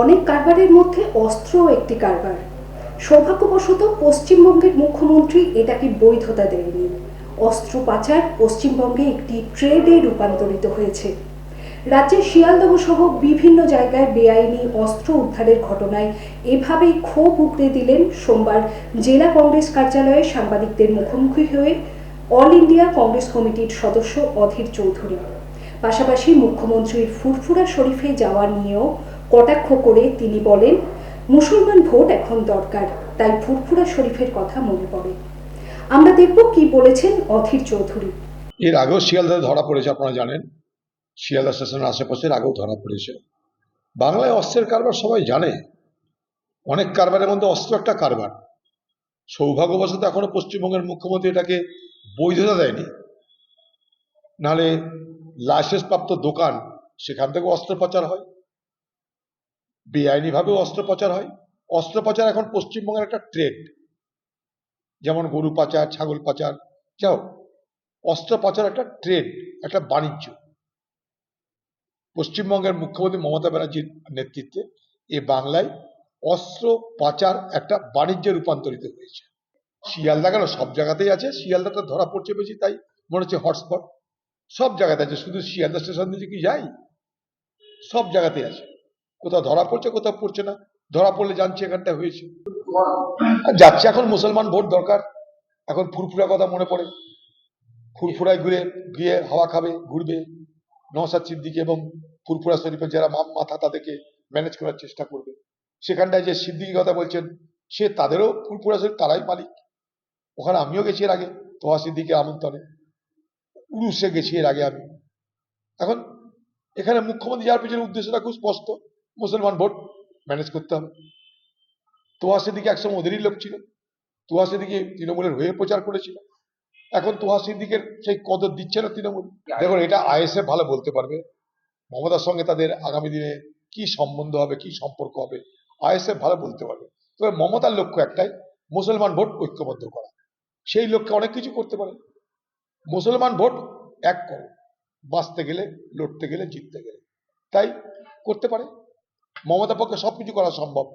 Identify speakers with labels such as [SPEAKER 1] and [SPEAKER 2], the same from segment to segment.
[SPEAKER 1] অনেক কারবারের মধ্যে অস্ত্রও একটি কারবার। সৌভাগ্যবশত পশ্চিমবঙ্গের মুখ্যমন্ত্রী এটাকে বৈধতা দেয়নি অস্ত্র পাচার পশ্চিমবঙ্গে একটি ট্রেডে রূপান্তরিত হয়েছে। রাজ্যের শিয়ালদহ সহ বিভিন্ন জায়গায় বেআইনি অস্ত্র উদ্ধারের ঘটনায় এভাবেই ক্ষোভ উগড়ে দিলেন সোমবার জেলা কংগ্রেস কার্যালয়ে সাংবাদিকদের মুখোমুখি হয়ে অল ইন্ডিয়া কংগ্রেস কমিটির সদস্য অধীর চৌধুরী। পাশাপাশি মুখ্যমন্ত্রীর ফুরফুরা শরীফে যাওয়া নিয়েও কটাক্ষ করে তিনি বলেন, মুসলমান ভোট এখন দরকার, তাই ফুরফুরা শরীফের কথা মনে পড়ে। আমরা দেখব কি বলেছেন অধীর চৌধুরী।
[SPEAKER 2] এর আগেও শিয়ালদায় ধরা পড়েছে, আপনারা জানেন। শিয়ালদা স্টেশনের আশেপাশের আগেও ধরা পড়েছে। বাংলায় অস্ত্রের কারবার সবাই জানে। অনেক কারবারের মধ্যে অস্ত্র একটা কারবার। সৌভাগ্যবশত এখনও পশ্চিমবঙ্গের মুখ্যমন্ত্রী এটাকে বৈধতা দেয়নি। নাহলে লাইসেন্স প্রাপ্ত দোকান, সেখান থেকে অস্ত্র পাচার হয়। বেআইনিভাবেও অস্ত্র পাচার হয়। অস্ত্রোপচার এখন পশ্চিমবঙ্গের একটা ট্রেড যেমন গরু পাচার, ছাগল পাচার, যাও, অস্ত্রোপচার একটা ট্রেড একটা বাণিজ্য। পশ্চিমবঙ্গের মুখ্যমন্ত্রী মমতা ব্যানার্জির নেতৃত্বে এ বাংলায় অস্ত্র পাচার একটা বাণিজ্যে রূপান্তরিত হয়েছে। শিয়ালদা কেন? সব জায়গাতেই আছে। শিয়ালদাতে ধরা পড়ছে বেশি, তাই মনে হচ্ছে হটস্পট সব জায়গাতে আছে। শুধু শিয়ালদা স্টেশন দিয়ে কি যাই সব জায়গাতে আছে। কোথাও ধরা পড়ছে, কোথাও পড়ছে না। ধরা পড়লে জানছি এখানটা হয়েছে। যাচ্ছে এখন, মুসলমান ভোট দরকার। এখন ফুরফুরা কথা মনে পড়ে। ফুরফুরায় ঘুরে, গিয়ে হাওয়া খাবে, ঘুরবে। নওসাদ সিদ্দিকি এবং ফুরফুরা শরীফের যারা মাথা তাদেরকে ম্যানেজ করার চেষ্টা করবে। সেখানটায় যে সিদ্দিকি কথা বলছেন, সে তাদেরও ফুরফুরা শরীফ, তারাই মালিক। ওখানে আমিও গেছি এর আগে, তোহা সিদ্দিকের আমন্ত্রণে। উরুসে গেছি এর আগে আমি। এখন এখানে মুখ্যমন্ত্রী যাওয়ার পিছনে উদ্দেশ্যটা খুব স্পষ্ট। মুসলমান ভোট ম্যানেজ করতে হবে। তোহা সিদ্দিকি একসময় ওদেরই লোক ছিল। তোহা সিদ্দিকি তৃণমূলের হয়ে প্রচার করেছিল। এখন তোহা সিদ্দিকের সেই কদর দিচ্ছে না তৃণমূল। দেখুন, এটা আইএসএফ ভালো বলতে পারবে। মমতার সঙ্গে তাদের আগামী দিনে কি সম্বন্ধ হবে, কি সম্পর্ক হবে, আইএসএফ ভালো বলতে পারবে। তবে মমতার লক্ষ্য একটাই, মুসলমান ভোট ঐক্যবদ্ধ করা। সেই লক্ষ্যে অনেক কিছু করতে পারে। মুসলমান ভোট এক করো। বাঁচতে গেলে, লড়তে গেলে, জিততে গেলে। তাই করতে পারে। মমতা পক্ষে সবকিছু করা সম্ভব।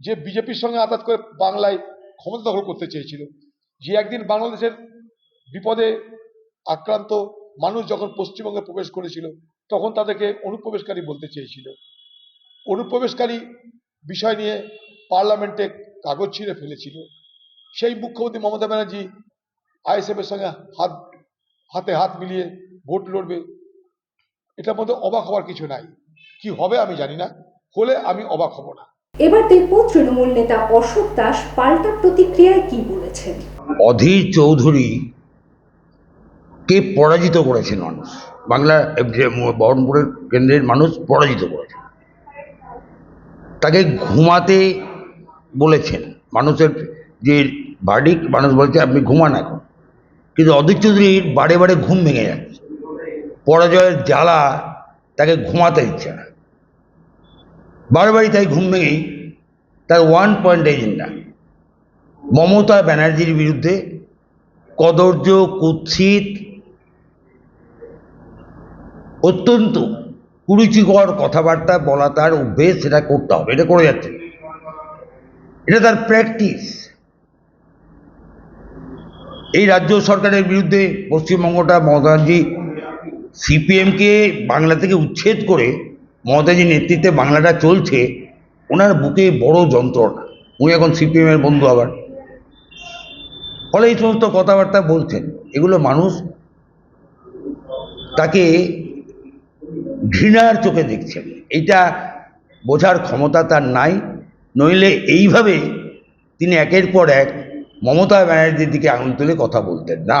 [SPEAKER 2] যে বিজেপির সঙ্গে আঘাত করে বাংলায় ক্ষমতা দখল করতে চেয়েছিল, যে একদিন বাংলাদেশের বিপদে আক্রান্ত মানুষ যখন পশ্চিমবঙ্গে প্রবেশ করেছিল, তখন তাদেরকে অনুপ্রবেশকারী বলতে চেয়েছিল। অনুপ্রবেশকারী বিষয় নিয়ে পার্লামেন্টে কাগজ ছিঁড়ে ফেলেছিল। সেই মুখ্যমন্ত্রী মমতা ব্যানার্জি আইএসএফ এর সঙ্গে হাত, হাতে হাত মিলিয়ে ভোট লড়বে, এটার মধ্যে অবাক হওয়ার কিছু নাই। কি হবে আমি জানি না। হলে আমি অবাক হব না।
[SPEAKER 1] এবার দেখব তৃণমূল নেতা অশোক দাস পাল্টা প্রতিক্রিয়ায় কি বলেছেন।
[SPEAKER 3] অধীর চৌধুরী কে পরাজিত করেছেন মানুষ। বাংলা বহরমপুরের কেন্দ্রের মানুষ পরাজিত করেছেন তাকে ঘুমাতে বলেছেন। মানুষের যে ভার্ডিক মানুষ বলছে আপনি ঘুমান এখন। কিন্তু অধীর চৌধুরীর বারে বারে ঘুম ভেঙে যাচ্ছে। পরাজয়ের জ্বালা তাকে ঘুমাতে দিচ্ছে না। বারবারই তাই ঘুম ভেঙেই তার ওয়ান পয়েন্ট এজেন্ডা মমতা ব্যানার্জির বিরুদ্ধে কদর্য কুৎসিত, অত্যন্ত কুরুচিকর কথাবার্তা বলা তার অভ্যেস সেটা করতে হবে, এটা করে যাচ্ছে। এটা তার প্র্যাকটিস এই রাজ্য সরকারের বিরুদ্ধে পশ্চিমবঙ্গটা মমতাজি সিপিএমকে বাংলা থেকে উচ্ছেদ করে মমতাজির নেতৃত্বে বাংলাটা চলছে, ওনার বুকে বড় যন্ত্রণা। উনি এখন সিপিএমের বন্ধু আবার। ফলে এই সমস্ত কথাবার্তা বলছেন, এগুলো মানুষ তাকে ঘৃণার চোখে দেখছেন। এইটা বোঝার ক্ষমতা তার নাই, নইলে এইভাবে তিনি একের পর এক মমতা ব্যানার্জির দিকে আঙুল তুলে কথা বলতেন না।